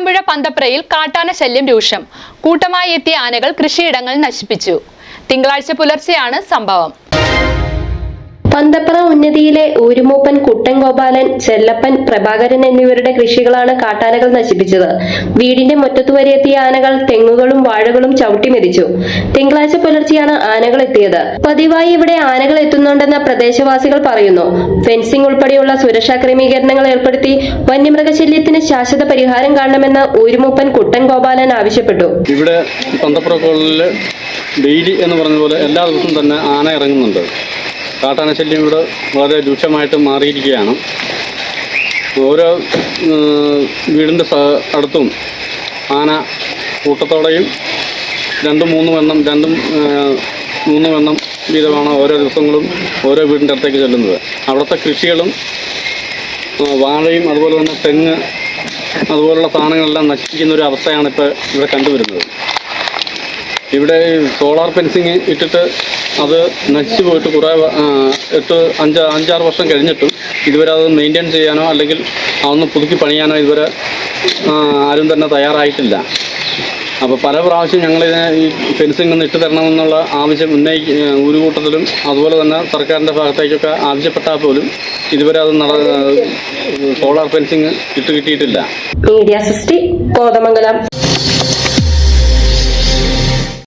കുട്ടമ്പുഴ പന്തപ്രയിൽ കാട്ടാന ശല്യം രൂക്ഷം. കൂട്ടമായി എത്തിയ ആനകൾ കൃഷിയിടങ്ങൾ നശിപ്പിച്ചു. തിങ്കളാഴ്ച പുലർച്ചെയാണ് സംഭവം. പന്തപ്ര ഉന്നതിയിലെ ഊരുമൂപ്പൻ കുട്ടൻ ഗോപാലൻ ചെല്ലപ്പൻ പ്രഭാകരൻ എന്നിവരുടെ കൃഷികളാണ് കാട്ടാനകൾ നശിപ്പിച്ചത്. വീടിന്റെ മുറ്റത്തു വരെ എത്തിയ ആനകൾ തെങ്ങുകളും വാഴകളും ചവിട്ടിമെതിച്ചു തിങ്കളാഴ്ച പുലർച്ചെയാണ് ആനകൾ എത്തിയത്. പതിവായി ഇവിടെ ആനകൾ എത്തുന്നുണ്ടെന്ന് പ്രദേശവാസികൾ പറയുന്നു. ഫെൻസിംഗ് ഉൾപ്പെടെയുള്ള സുരക്ഷാ ക്രമീകരണങ്ങൾ ഏർപ്പെടുത്തി വന്യമൃഗശല്യത്തിന് ശാശ്വത പരിഹാരം കാണണമെന്ന് ഊരുമൂപ്പൻ കുട്ടൻ ഗോപാലൻ ആവശ്യപ്പെട്ടു. ഇവിടെ പന്തപ്പുറക്കോളിൽ ഡെയിലി എന്ന് പറഞ്ഞ പോലെ എല്ലാ ദിവസവും തന്നെ ആന ഇറങ്ങുന്നുണ്ട്. കാട്ടാന ശല്യം ഇവിടെ വളരെ രൂക്ഷമായിട്ട് മാറിയിരിക്കുകയാണ്. ഓരോ വീടിന്റെ അടുത്തും ആന കൂട്ടത്തോടെയും രണ്ടും മൂന്നും എണ്ണം രണ്ടും മൂന്നും എണ്ണം വീതമാണ് ഓരോ ദിവസങ്ങളും ഓരോ വീടിന്റെ അടുത്തേക്ക് ചെല്ലുന്നത്. അവിടുത്തെ കൃഷികളും വാഴയും അതുപോലെ തന്നെ തെങ്ങ് അതുപോലുള്ള സാധനങ്ങളെല്ലാം നശിപ്പിക്കുന്ന ഒരു അവസ്ഥയാണ് ഇപ്പോൾ ഇവിടെ കണ്ടുവരുന്നത്. ഇവിടെ സോളാർ ഫെൻസിങ് ഇട്ടിട്ട് അത് നശിച്ചു പോയിട്ട് കുറേ എട്ട് അഞ്ച് അഞ്ചാറ് വർഷം കഴിഞ്ഞിട്ടും ഇതുവരെ അത് മെയിന്റെയിൻ ചെയ്യാനോ അല്ലെങ്കിൽ അതൊന്ന് പുതുക്കി പണിയാനോ ഇതുവരെ ആരും തന്നെ തയ്യാറായിട്ടില്ല. അപ്പോൾ പല പ്രാവശ്യം ഞങ്ങളിതിനെ ഈ ഫെൻസിങ് ഒന്ന് ഇട്ട് തരണമെന്നുള്ള ആവശ്യം ഉന്നയി ഒരു കൂട്ടത്തിലും അതുപോലെ തന്നെ സർക്കാരിന്റെ ഭാഗത്തേക്കൊക്കെ ആവശ്യപ്പെട്ടാൽ പോലും ഇതുവരെ അത് നട സോളാർ ഫെൻസിങ് ഇട്ട് കിട്ടിയിട്ടില്ല. മീഡിയ സൃഷ്ടി കോതമംഗലം.